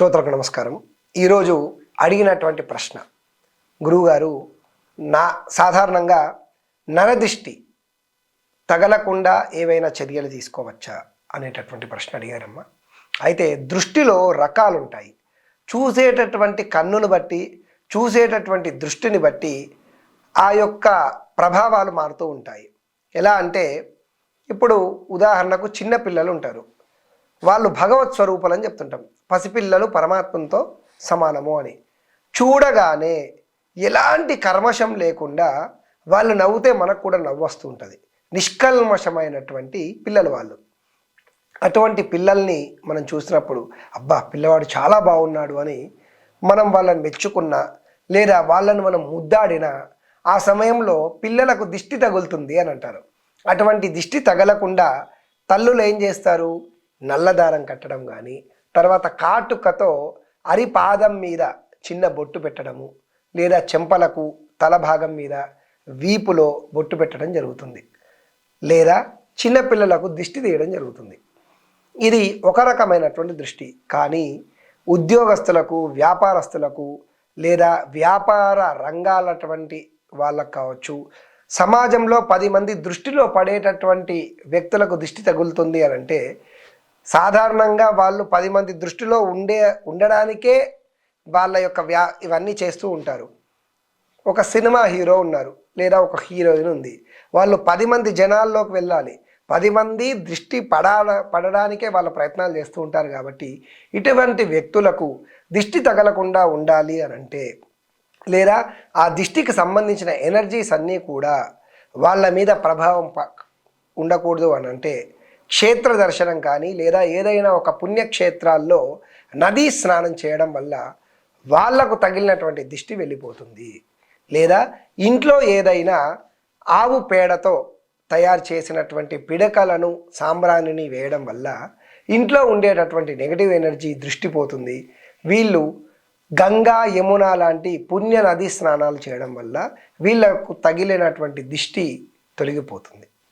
శ్రోతలకు నమస్కారం. ఈరోజు అడిగినటువంటి ప్రశ్న. గురువుగారు నా సాధారణంగా నరదిష్టి తగలకుండా ఏవైనా చర్యలు తీసుకోవచ్చా అనేటటువంటి ప్రశ్న అడిగారమ్మా. అయితే దృష్టిలో రకాలు ఉంటాయి చూసేటటువంటి కన్నును బట్టి చూసేటటువంటి దృష్టిని బట్టి ఆ యొక్క ప్రభావాలు మారుతూ ఉంటాయి. ఎలా అంటే ఇప్పుడు ఉదాహరణకు చిన్న పిల్లలు ఉంటారు. వాళ్ళు భగవత్ స్వరూపులు అని చెప్తుంటాం. పసిపిల్లలు పరమాత్మతో సమానము అని. చూడగానే ఎలాంటి కర్మశం లేకుండా వాళ్ళు నవ్వుతే మనకు కూడా నవ్వు వస్తూ ఉంటుంది. నిష్కల్మషమైనటువంటి పిల్లలు వాళ్ళు. అటువంటి పిల్లల్ని మనం చూసినప్పుడు అబ్బా పిల్లవాడు చాలా బాగున్నాడు అని మనం వాళ్ళని మెచ్చుకున్నా లేదా వాళ్ళని మనం ముద్దాడినా ఆ సమయంలో పిల్లలకు దిష్టి తగులుతుంది అని అంటారు. అటువంటి దిష్టి తగలకుండా తల్లులు ఏం చేస్తారు? నల్లదారం కట్టడం కానీ తర్వాత కాటుకతో అరిపాదం మీద చిన్న బొట్టు పెట్టడము లేదా చెంపలకు తల భాగం మీద వీపులో బొట్టు పెట్టడం జరుగుతుంది. లేదా చిన్నపిల్లలకు దిష్టి తీయడం జరుగుతుంది. ఇది ఒక రకమైనటువంటి దృష్టి. కానీ ఉద్యోగస్తులకు వ్యాపారస్తులకు లేదా వ్యాపార రంగాలటువంటి వాళ్ళకు కావచ్చు సమాజంలో పది మంది దృష్టిలో పడేటటువంటి వ్యక్తులకు దృష్టి తగులుతుంది అని అంటే సాధారణంగా వాళ్ళు పది మంది దృష్టిలో ఉండే ఉండడానికే వాళ్ళ యొక్క వ్యా ఇవన్నీ చేస్తూ ఉంటారు. ఒక సినిమా హీరో ఉన్నారు లేదా ఒక హీరోయిన్ ఉంది. వాళ్ళు పది మంది జనాల్లోకి వెళ్ళాలి. పది మంది దృష్టి పడా పడడానికే వాళ్ళ ప్రయత్నాలు చేస్తూ ఉంటారు కాబట్టి ఇటువంటి వ్యక్తులకు దిష్టి తగలకుండా ఉండాలి అని అంటే లేదా ఆ దిష్టికి సంబంధించిన ఎనర్జీస్ అన్నీ కూడా వాళ్ళ మీద ప్రభావం ప- ఉండకూడదు అని అంటే క్షేత్ర దర్శనం కానీ లేదా ఏదైనా ఒక పుణ్యక్షేత్రాల్లో నదీ స్నానం చేయడం వల్ల వాళ్ళకు తగిలినటువంటి దిష్టి వెళ్ళిపోతుంది. లేదా ఇంట్లో ఏదైనా ఆవు పేడతో తయారు చేసినటువంటి పిడకలను సాంబ్రాణిని వేయడం వల్ల ఇంట్లో ఉండేటటువంటి నెగటివ్ ఎనర్జీ దృష్టిపోతుంది వీళ్ళు గంగా యమున లాంటి పుణ్య నది స్నానాలు చేయడం వల్ల వీళ్ళకు తగిలినటువంటి దిష్టి తొలగిపోతుంది.